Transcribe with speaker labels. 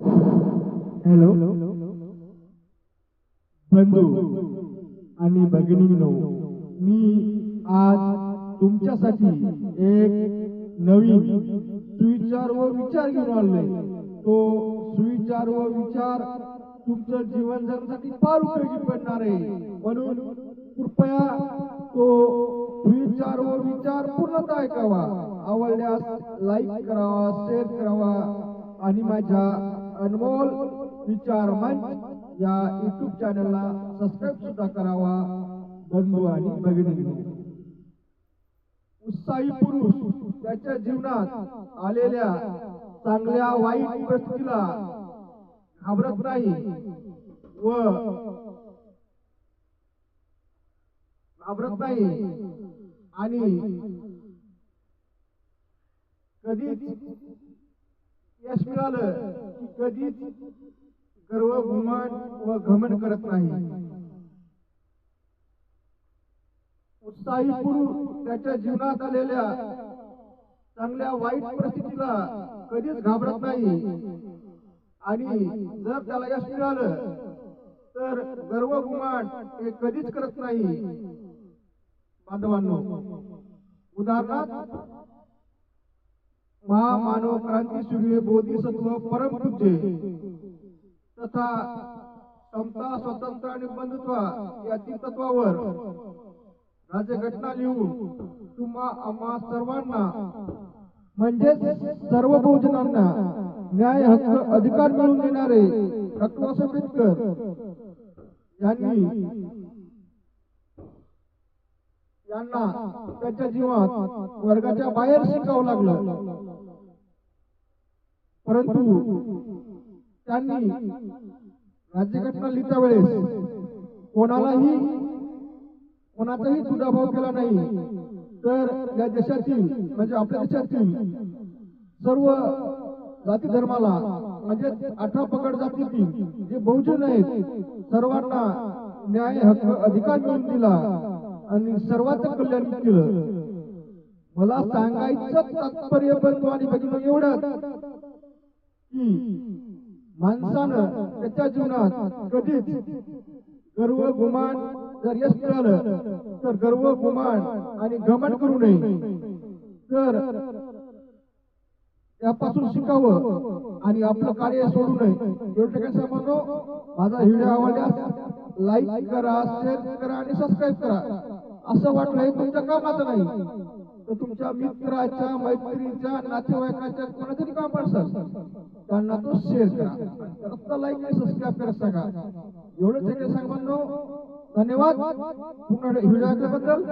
Speaker 1: Hello? बंधू आणि भगिनींनो मी आज तुमच्यासाठी एक नवीन सुविचार व विचार घेऊन आलोय. तो सुविचार व विचार तुमचं जीवन जगण्यासाठी फार उपयोगी पडणार आहे. म्हणून कृपया तो सुविचार व विचार पूर्णतः ऐकावा. आवडल्यास लाईक करावा शेअर करावा आणि माझ्या अनमोल विचार मंच या युट्यूब चॅनलला सबस्क्राईब सुद्धा करावा बंधू आणि भगिनी उत्साही पुरुष त्याच्या जीवनात आलेल्या चांगल्या वाईट परिस्थितीला घाबरत नाही व घाबरत नाही आणि कधीच यश मिळालं की कधीच गर्व गुमान व घमंड करत नाही. उत्साही पुरुष त्याच्या जीवनात आलेल्या चांगल्या वाईट परिस्थितीला कधीच घाबरत नाही. आणि जर त्याला यश मिळालं तर गर्व गुमान हे कधीच करत नाही. बांधवांनो उदाहरणार्थ महामानव क्रांती सूर्य बोधिसत्व परमपूज्य तथा समता स्वतंत्र आणि बंधुत्व या तीन तत्वावर राज्यघटना लिहून तुम्हा आम्हा सर्वांना म्हणजेच सर्व बहुजनांना न्याय हक्क अधिकार मिळवून देणारे डॉक्टर आंबेडकर यांनी यांना त्याच्या जीवात वर्गाच्या बाहेर शिकावं लागलं. परंतु त्यांनी राज्यघटना लिहित्या वेळेस कोणालाही कोणाचाही दुजाभाव केला नाही. तर या देशातील म्हणजे आपल्या देशातील सर्व जाती धर्माला म्हणजे अठरा पगड जातीतील जे बहुजन आहेत सर्वांना न्याय हक्क अधिकार मिळवून दिला. आणि सर्वांचं कल्याण केलं. मला सांगायचं तात्पर्य बंधू आणि भगिनी एवढं की माणसानं त्याच्या जीवनात कधीच गर्व गुमान जर यश मिळालं तर गर्व गुमान आणि घमंड करू नये. तर त्यापासून शिकावं आणि आपलं कार्य सोडू नये. एवढं ठिकाणी म्हणतो माझा व्हिडिओ आवडल्यास लाईक करा शेअर करा आणि सबस्क्राईब करा. असं वाटलं हे तुमच्या कामाचं नाही. तर तुमच्या मित्राच्या मैत्रीच्या नातेवाईकाच्या कोणातरी काम असेल त्यांना तो शेअर करा. फक्त लाईक आणि सबस्क्राईब करा सांगा. एवढंच सांग म्हणतो धन्यवाद. पुन्हा व्हिडिओ ऐकल्याबद्दल